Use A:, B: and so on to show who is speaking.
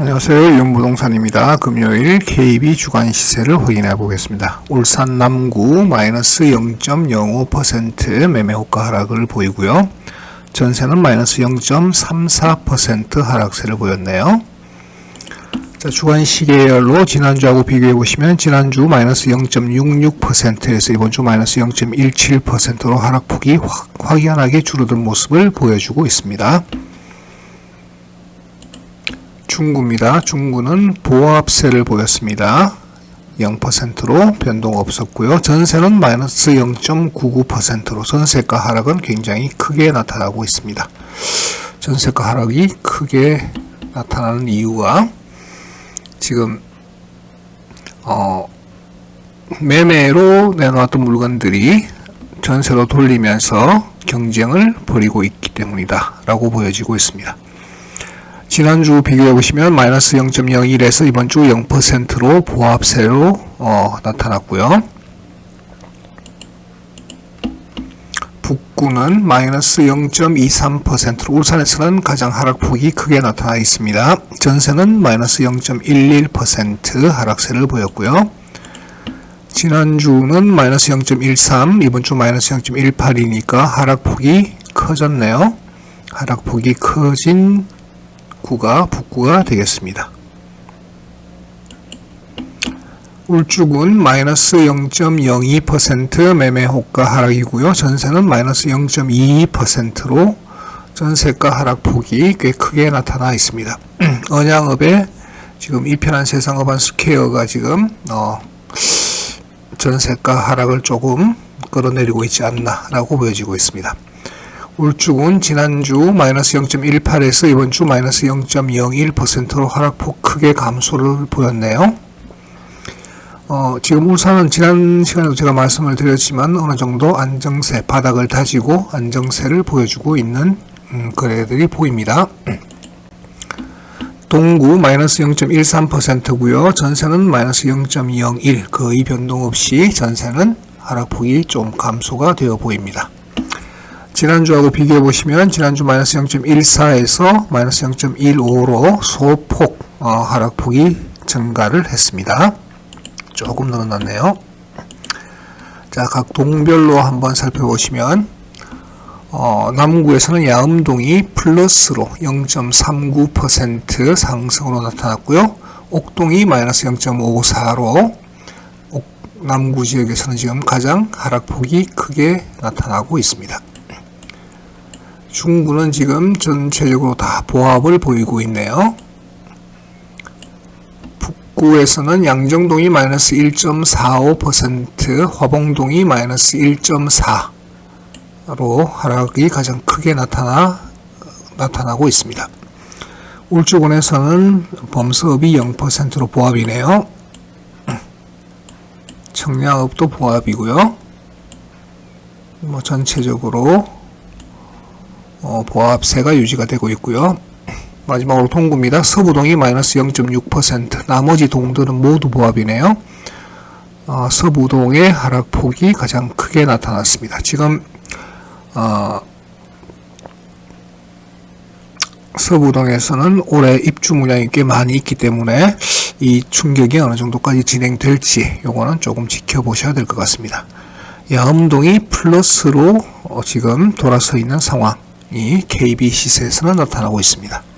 A: 안녕하세요. 윤부동산입니다. 금요일 KB 주간 시세를 확인해 보겠습니다. 울산 남구 마이너스 0.05% 매매 호가 하락을 보이고요. 전세는 마이너스 0.34% 하락세를 보였네요. 자, 주간 시계열로 지난주하고 비교해 보시면 지난주 마이너스 0.66%에서 이번 주 마이너스 0.17%로 하락폭이 확, 확연하게 줄어든 모습을 보여주고 있습니다. 중구입니다. 중구는 보합세를 보였습니다. 0%로 변동 없었고요. 전세는 마이너스 0.99%로 전세가 하락은 굉장히 크게 나타나고 있습니다. 전세가 하락이 크게 나타나는 이유가 지금 어, 매매로 내놓았던 물건들이 전세로 돌리면서 경쟁을 벌이고 있기 때문이다 라고 보여지고 있습니다. 지난주 비교해 보시면 마이너스 0.01에서 이번 주 0%로 보합세로 어, 나타났고요. 북구는 마이너스 0.23%로 울산에서는 가장 하락폭이 크게 나타나 있습니다. 전세는 마이너스 0.11% 하락세를 보였고요. 지난주는 마이너스 0.13, 이번 주 마이너스 0.18이니까 하락폭이 커졌네요. 하락폭이 커진 구가 북구가 되겠습니다. 울주군 마이너스 0.02% 매매 호가 하락이고요. 전세는 마이너스 0.22%로 전세가 하락폭이 꽤 크게 나타나 있습니다. 언양업에 지금 이 편한 세상업한 스퀘어가 지금 어, 전세가 하락을 조금 끌어내리고 있지 않나라고 보여지고 있습니다. 울주군 지난주 마이너스 0.18에서 이번 주 마이너스 0.01%로 하락폭 크게 감소를 보였네요. 어, 지금 울산은 지난 시간에도 제가 말씀을 드렸지만 어느 정도 안정세, 바닥을 다지고 안정세를 보여주고 있는 음, 거래들이 보입니다. 동구 마이너스 0.13%고요. 전세는 마이너스 0.01 거의 변동 없이 전세는 하락폭이 좀 감소가 되어 보입니다. 지난주하고 비교해 보시면 지난주 마이너스 0.14에서 마이너스 0.15로 소폭 어, 하락폭이 증가를 했습니다. 조금 늘어났네요. 자, 각 동별로 한번 살펴보시면 어, 남구에서는 야음동이 플러스로 0.39% 상승으로 나타났고요. 옥동이 마이너스 0.54로 남구 지역에서는 지금 가장 하락폭이 크게 나타나고 있습니다. 중구는 지금 전체적으로 다 보합을 보이고 있네요. 북구에서는 양정동이 마이너스 1.45%, 화봉동이 마이너스 1.4로 하락이 가장 크게 나타나, 나타나고 있습니다. 울주군에서는 범수업이 0%로 보합이네요. 청량업도 보합이고요. 뭐 전체적으로 어, 보합세가 유지가 되고 있고요. 마지막으로 통구입니다. 서부동이 마이너스 0.6%, 나머지 동들은 모두 보합이네요. 어, 서부동의 하락폭이 가장 크게 나타났습니다. 지금 어, 서부동에서는 올해 입주 물량이 꽤 많이 있기 때문에 이 충격이 어느 정도까지 진행될지 요거는 조금 지켜보셔야 될 것 같습니다. 야음동이 플러스로 어, 지금 돌아서 있는 상황 이 KB 시세에서는 나타나고 있습니다.